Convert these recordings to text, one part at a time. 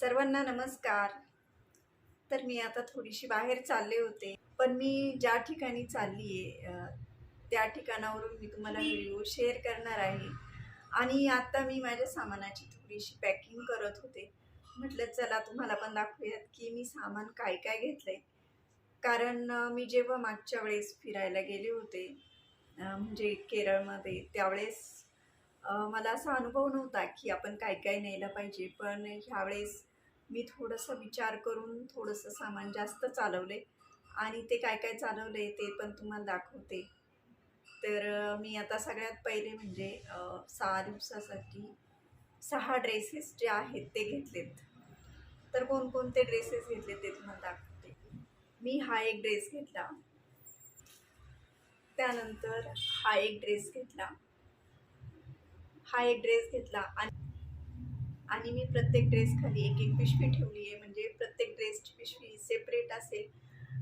सर्वांना नमस्कार. तर मी आता थोडीशी बाहेर चालले होते पण मी ज्या ठिकाणी चालली आहे त्या ठिकाणावरून मी तुम्हाला व्हिडिओ शेअर करणार आहे. आणि आता मी माझ्या सामानाची थोडीशी पॅकिंग करत होते. म्हटलं चला तुम्हाला पण दाखवूयात की मी सामान काय काय घेतलंय. कारण अं, मी जेव्हा मागच्या वेळेस फिरायला गेले होते म्हणजे केरळमध्ये त्यावेळेस मला असा अनुभव नव्हता की आपण काय काय न्यायला पाहिजे. पण ह्यावेळेस मी थोडंसं विचार करून थोडंसं सामान जास्त चालवले. आणि ते काय काय चालवले ते पण तुम्हाला दाखवते. तर मी आता सगळ्यात पहिले म्हणजे सहा दिवसासाठी सहा ड्रेसेस जे आहेत ते घेतलेत. तर कोणकोणते ड्रेसेस घेतले ते तुम्हाला दाखवते. मी हा एक ड्रेस घेतला. त्यानंतर हा एक ड्रेस घेतला. हा एक ड्रेस घेतला आणि आणि मी प्रत्येक ड्रेस खाली एक एक पिशवी ठेवली आहे. म्हणजे प्रत्येक ड्रेसची पिशवी सेपरेट असेल.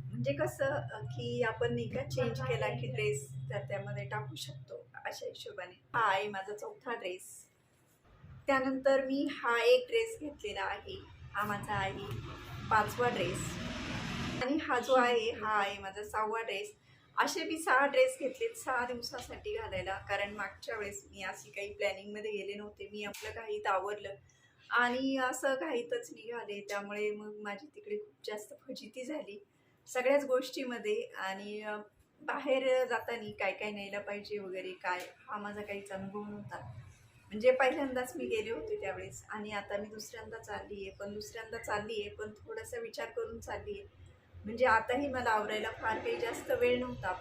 म्हणजे कसं की आपण नाही का चेंज केला की ड्रेस तर त्यामध्ये टाकू शकतो. अशा हिशोबाने. हा आहे माझा चौथा ड्रेस त्यानंतर मी हा एक ड्रेस घेतलेला आहे. हा माझा आहे पाचवा ड्रेस आणि हा जो आहे हा आहे माझा सहावा ड्रेस असे मी सहा ड्रेस घेतलेत सहा दिवसासाठी घालायला. कारण मागच्या वेळेस मी अशी काही प्लॅनिंगमध्ये गेले नव्हते. मी आपलं काहीत आवरलं आणि असं काहीतच निघाले त्यामुळे मग माझी तिकडे खूप जास्त फजिती झाली सगळ्याच गोष्टीमध्ये. आणि बाहेर जाताना काय काय न्यायला पाहिजे वगैरे काय हा माझा काहीच अनुभव नव्हता. म्हणजे पहिल्यांदाच मी गेले होते त्यावेळेस आणि आता मी दुसऱ्यांदा चालली आहे. पण दुसऱ्यांदा चालली आहे पण थोडासा विचार करून चालली आहे. म्हणजे आताही मला आवरायला फार काही जास्त वेळ नव्हता.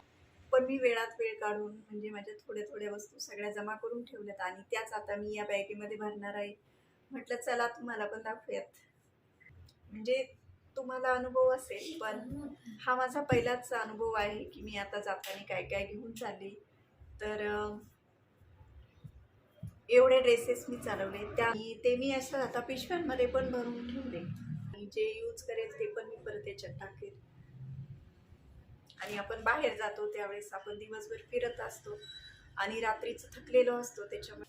पण मी वेळात वेळ काढून म्हणजे माझ्या थोड्या थोड्या वस्तू सगळ्या जमा करून ठेवल्यात आणि त्याच आता मी या बॅगेमध्ये भरणार आहे. म्हटलं चला तुम्हाला पण दाखवूयात. म्हणजे तुम्हाला अनुभव असेल पण हा माझा पहिलाच अनुभव आहे की मी आता जाताना काय काय घेऊन चालली. तर एवढे ड्रेसेस मी चालवले. त्या ते मी असं आता पिशव्यांमध्ये पण भरून ठेवले. आणि जे यूज करेल ते पण मी परत याच्यात टाकेल. आणि आपण बाहेर जातो त्यावेळेस आपण दिवसभर फिरत असतो आणि रात्रीचं थकलेलो असतो त्याच्यामुळे.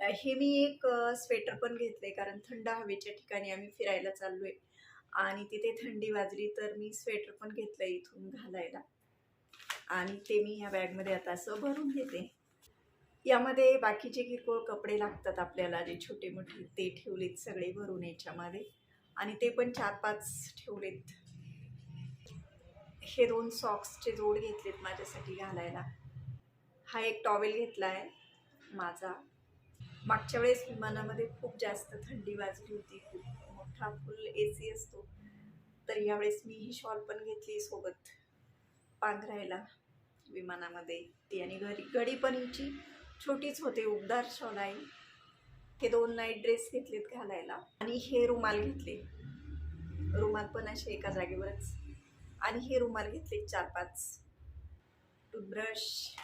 हे मी एक स्वेटर पण घेतले कारण थंड हवेच्या ठिकाणी आम्ही फिरायला चाललोय. आणि तिथे थंडी वाजली तर मी स्वेटर पण घेतलं इथून घालायला. आणि ते मी ह्या बॅगमध्ये आता असं भरून घेते. यामध्ये बाकीचे किरकोळ कपडे लागतात आपल्याला जे छोटे मोठे ते ठेवलेत सगळे भरून याच्यामध्ये. आणि ते पण चार पाच ठेवलेत. हे दोन सॉक्सचे जोड घेतलेत माझ्यासाठी घालायला. हा एक टॉवेल घेतला आहे माझा. मागच्या वेळेस विमानामध्ये खूप जास्त थंडी वाजली होती. खूप मोठा फुल ए सी असतो. तर यावेळेस मी ही शॉल पण घेतली सोबत पांघरायला विमानामध्ये. ती आणि घरी घडी पण हिची छोटीच होते उबदार शॉल आहे. हे दोन नाईट ड्रेस घेतलेत घालायला. आणि हे रुमाल घेतले. रुमाल पण असे एका जागेवरच. आणि हे रुमाल घेतले चार पाच टूथब्रश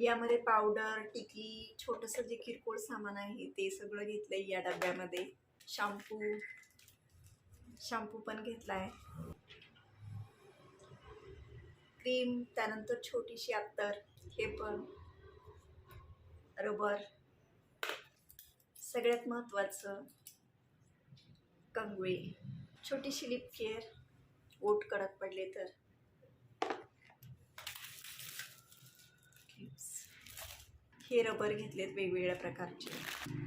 यामध्ये पावडर टिकली छोटंसं जे किरकोळ सामान आहे ते सगळं घेतलंय या डब्यामध्ये. शॅम्पू शॅम्पू पण घेतला आहे क्रीम त्यानंतर छोटीशी अत्तर हे पण. रबर सगळ्यात महत्त्वाचं कंगवे. छोटीशी लिप केअर ओट कडक पडले तर. हे रबर घेतलेत वेगवेगळ्या प्रकारचे.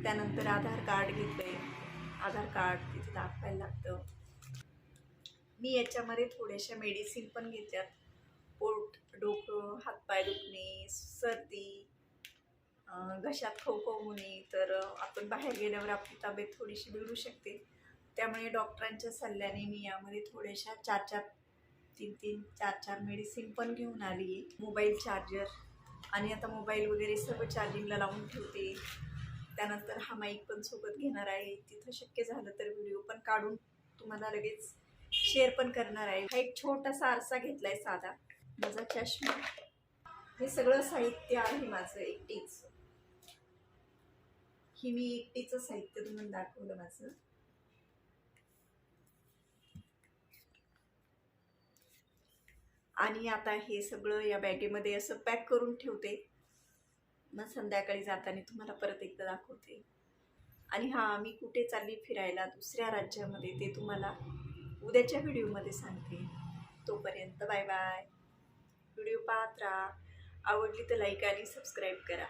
त्यानंतर आधार कार्ड घेतले आधार कार्ड तिथे दाखवायला लागतं. मी याच्यामध्ये थोड्याशा मेडिसिन पण घेतल्यात. पोट डोकं हातपाय दुखणे सर्दी घशात खोखो होणे तर आपण बाहेर गेल्यावर आपली तब्येत थोडीशी बिघडू शकते. त्यामुळे डॉक्टरांच्या सल्ल्याने मी यामध्ये थोड्याशा चार चार तीन तीन चार चार मेडिसिन पण घेऊन आली मोबाईल चार्जर आणि आता मोबाईल वगैरे सर्व चार्जिंगला लावून ठेवते. त्यानंतर हा माईक पण सोबत घेणार आहे. तिथं शक्य झालं तर व्हिडिओ पण काढून तुम्हाला लगेच शेअर पण करणार आहे. हा एक छोटासा आरसा घेतलाय साधा. माझा चष्मा. हे सगळं साहित्य आहे माझं एकटीच. ही मी एकटीचं साहित्य तुम्हाला दाखवलं माझं. आणि आता हे सगळं या बॅगेमध्ये असं पॅक करून ठेवते. मग संध्याकाळी जाताना तुम्हाला परत एकदा दाखवते. आणि हां मी कुठे चालली फिरायला दुसऱ्या राज्यामध्ये ते तुम्हाला उद्याच्या व्हिडिओमध्ये सांगते. तोपर्यंत बाय बाय. व्हिडिओ पाहत राहा. आवडली तर लाईक आणि सबस्क्राईब करा.